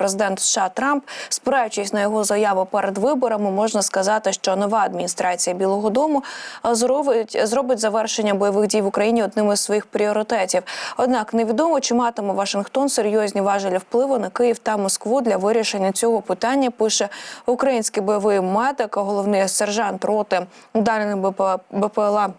Президент США Трамп, спираючись на його заяву перед виборами, можна сказати, що нова адміністрація Білого Дому зробить зробить завершення бойових дій в Україні одним із своїх пріоритетів. Однак невідомо, чи матиме Вашингтон серйозні важелі впливу на Київ та Москву для вирішення цього питання. Пише український бойовий медик, головний сержант роти ударних БПЛА.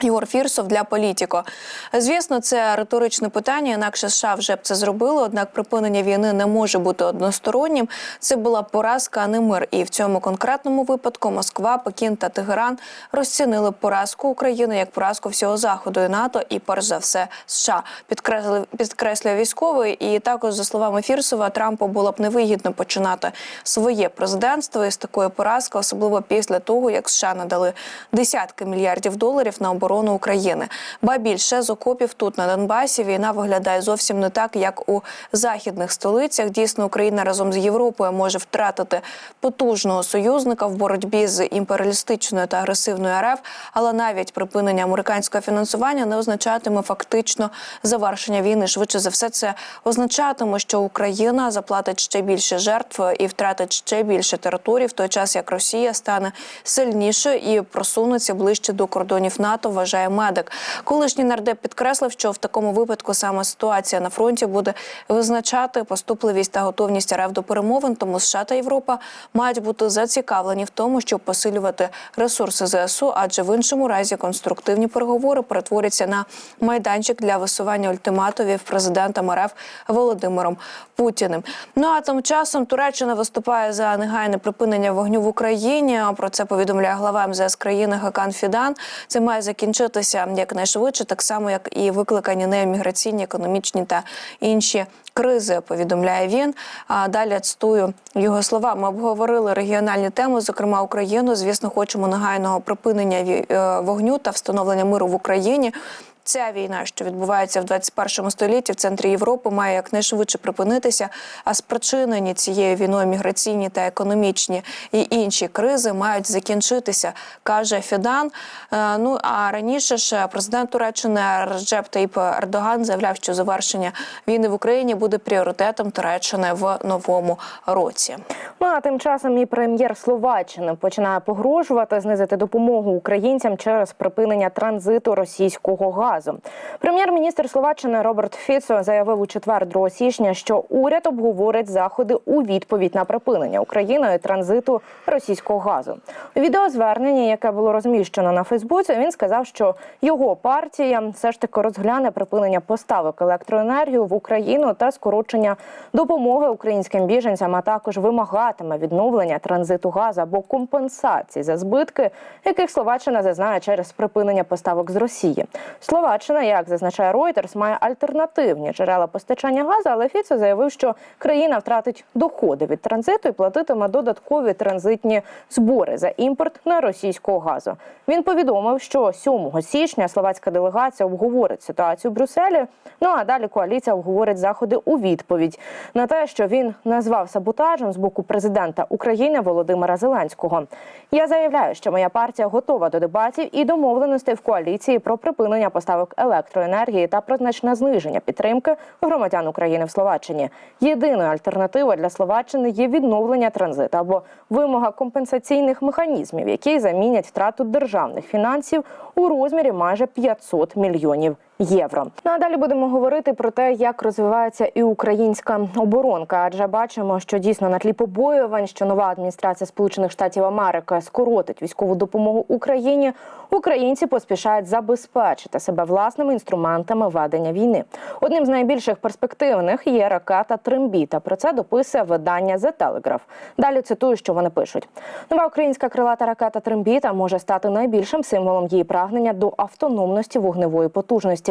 Ігор Фірсов для політіко. Звісно, це риторичне питання. Інакше США вже б це зробили. Однак припинення війни не може бути одностороннім. Це була поразка, а не мир. І в цьому конкретному випадку Москва, Пекін та Тегеран розцінили поразку України як поразку всього заходу і НАТО, і перш за все США. Підкреслив підкреслює військовий. І також за словами Фірсова, Трампу було б невигідно починати своє президентство із такої поразки, особливо після того, як США надали десятки мільярдів доларів на оборону оборону України. Ба більше з окопів тут на Донбасі війна виглядає зовсім не так, як у західних столицях. Дійсно, Україна разом з Європою може втратити потужного союзника в боротьбі з імперіалістичною та агресивною РФ, але навіть припинення американського фінансування не означатиме фактично завершення війни. Швидше за все, це означатиме, що Україна заплатить ще більше жертв і втратить ще більше територій, в той час як Росія стане сильнішою і просунеться ближче до кордонів НАТО вважає медик. Колишній нардеп підкреслив, що в такому випадку саме ситуація на фронті буде визначати поступливість та готовність РФ до перемовин. Тому США та Європа мають бути зацікавлені в тому, щоб посилювати ресурси ЗСУ, адже в іншому разі конструктивні переговори перетворяться на майданчик для висування ультиматумів президентом РФ Володимиром Путіним. Ну а тим часом Туреччина виступає за негайне припинення вогню в Україні. Про це повідомляє глава МЗС країни Хакан Фідан. Це має закінчитися якнайшвидше, так само як і викликані нею міграційні, економічні та інші кризи. Повідомляє він. А далі цитую його слова. Ми обговорили регіональні теми, зокрема Україну. Звісно, хочемо негайного припинення е, вогню та встановлення миру в Україні. Ця війна, що відбувається в 21 столітті в центрі Європи, має якнайшвидше припинитися. А спричинені цією війною міграційні та економічні і інші кризи мають закінчитися, каже Фідан. Е, Ну а раніше ж президент Туреччини Реджеп Таїп Ердоган заявляв, що завершення війни в Україні буде пріоритетом Туреччини в новому році. Ну а тим часом і прем'єр Словаччини починає погрожувати знизити допомогу українцям через припинення транзиту російського газу. Прем'єр-міністр Словаччини Роберт Фіцо заявив у четвер 2 січня, що уряд обговорить заходи у відповідь на припинення Україною транзиту російського газу. У відеозверненні, яке було розміщено на Фейсбуці, він сказав, що його партія все ж таки розгляне припинення поставок електроенергії в Україну та скорочення допомоги українським біженцям, а також вимагатиме відновлення транзиту газу або компенсації за збитки, яких Словаччина зазнає через припинення поставок з Росії. Словаччина, як зазначає Reuters, має альтернативні джерела постачання газу, але Фіцо заявив, що країна втратить доходи від транзиту і платитиме додаткові транзитні збори за імпорт на російського газу. Він повідомив, що 7 січня словацька делегація обговорить ситуацію в Брюсселі. Ну а далі коаліція обговорить заходи у відповідь на те, що він назвав саботажем з боку президента України Володимира Зеленського. Я заявляю, що моя партія готова до дебатів і домовленостей в коаліції про припинення поставок електроенергії та про значне зниження підтримки громадян України в Словаччині. Єдиною альтернативою для Словаччини є відновлення транзиту або вимога компенсаційних механізмів, які замінять втрату державних фінансів у розмірі майже 500 мільйонів євро. Ну а далі будемо говорити про те, як розвивається і українська оборонка. Адже бачимо, що дійсно на тлі побоювань, що нова адміністрація Сполучених Штатів Америки скоротить військову допомогу Україні. Українці поспішають забезпечити себе власними інструментами ведення війни. Одним з найбільших перспективних є ракета Трембіта. Про це дописує видання The Telegraph. Далі цитую, що вони пишуть: нова українська крилата ракета Трембіта може стати найбільшим символом її прагнення до автономності вогневої потужності.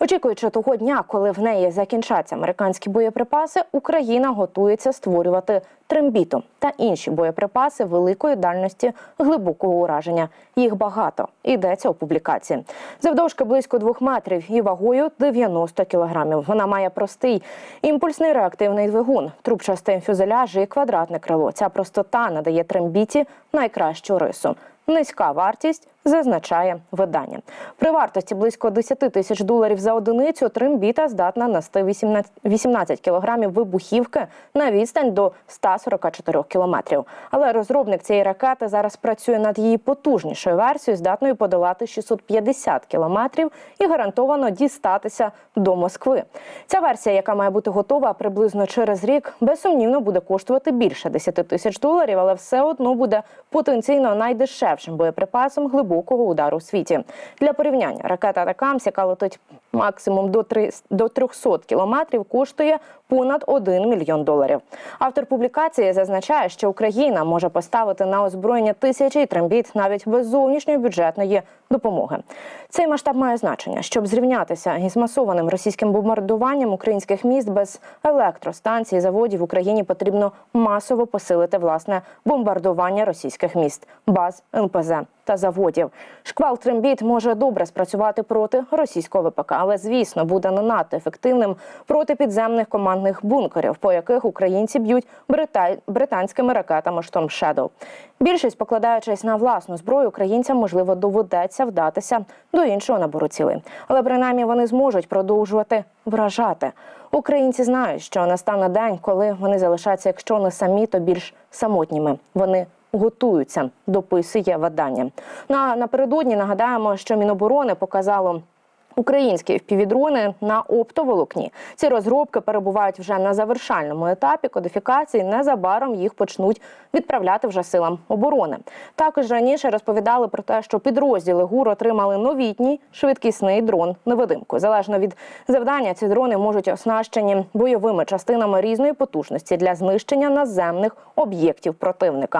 Очікуючи того дня, коли в неї закінчаться американські боєприпаси, Україна готується створювати трембіту та інші боєприпаси великої дальності глибокого ураження. Їх багато йдеться у публікації. Завдовжки близько двох метрів і вагою 90 кілограмів. Вона має простий імпульсний реактивний двигун, трубчастий фюзеляж і квадратне крило. Ця простота надає трембіті найкращу рису. Низька вартість Зазначає видання при вартості близько 10 тисяч доларів за одиницю. Тримбіта здатна нести 18 18 кілограмів вибухівки на відстань до 144 кілометрів. Але розробник цієї ракети зараз працює над її потужнішою версією, здатною подолати 650 кілометрів і гарантовано дістатися до Москви. Ця версія, яка має бути готова приблизно через рік, безсумнівно буде коштувати більше 10 тисяч доларів, але все одно буде потенційно найдешевшим боєприпасом глибокого удару у світі. Для порівняння ракета Атакамс, яка летить максимум до 3, до 300 кілометрів, коштує понад 1 мільйон доларів. Автор публікації зазначає, що Україна може поставити на озброєння тисячі трембіт навіть без зовнішньої бюджетної допомоги. Цей масштаб має значення, щоб зрівнятися із масованим російським бомбардуванням українських міст без електростанцій, заводів в Україні потрібно масово посилити власне бомбардування російських міст, баз НПЗ та заводів. Шквал трембіт може добре спрацювати проти російського ВПК, але звісно буде не надто ефективним проти підземних командних бункерів, по яких українці б'ють брита... британськими ракетами Storm Shadow. Більшість, покладаючись на власну зброю, українцям можливо доведеться вдатися до іншого набору цілей. Але принаймні вони зможуть продовжувати вражати. Українці знають, що настане день, коли вони залишаться, якщо не самі, то більш самотніми. Вони готуються, дописує видання. На напередодні нагадаємо, що Міноборони показало. Українські впівдрони на оптоволокні. Ці розробки перебувають вже на завершальному етапі кодифікації. Незабаром їх почнуть відправляти вже силам оборони. Також раніше розповідали про те, що підрозділи ГУР отримали новітній швидкісний дрон невидимку. Залежно від завдання, ці дрони можуть оснащені бойовими частинами різної потужності для знищення наземних об'єктів противника.